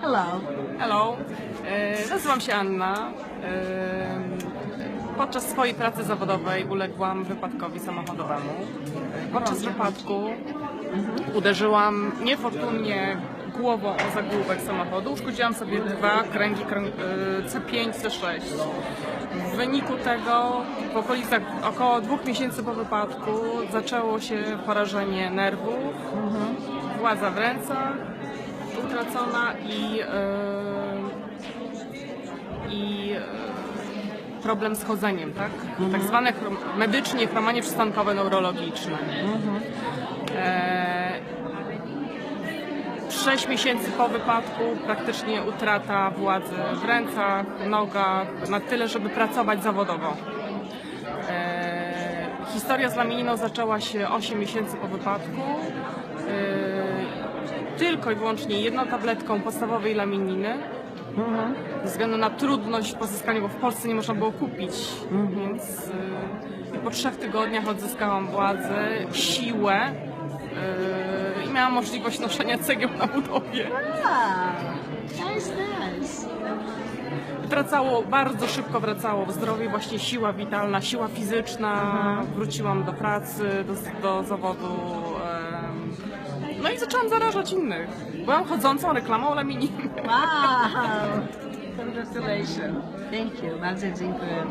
Hello. Hello, e, nazywam się Anna. E, Podczas swojej pracy zawodowej uległam wypadkowi samochodowemu. Podczas wypadku uderzyłam niefortunnie głową o zagłówek samochodu. Uszkodziłam sobie dwa kręgi krę- e, C5, C6. W wyniku tego w okolicach około dwóch miesięcy po wypadku zaczęło się porażenie nerwów, władza w rękach, utracona i, e, i e, problem z chodzeniem, tak? Tak zwane chrom- medycznie chromanie przystankowe neurologiczne. E, Sześć miesięcy po wypadku praktycznie utrata władzy w rękach, nogach, na tyle, żeby pracować zawodowo. E, historia z lamininą zaczęła się 8 miesięcy po wypadku. E, tylko i wyłącznie jedną tabletką podstawowej lamininy. Ze względu na trudność w pozyskaniu, bo w Polsce nie można było kupić. Więc e, po trzech tygodniach odzyskałam władzę, siłę e, i miałam możliwość noszenia cegieł na budowie. Ah, nice, nice. Wracało, bardzo szybko wracało zdrowie, właśnie siła witalna, siła fizyczna. Wróciłam do pracy, do, do zawodu. No i zaczęłam zarażać innych. Byłam chodzącą reklamą lamininy. Wow. Congratulations. Thank you. Bardzo dziękuję.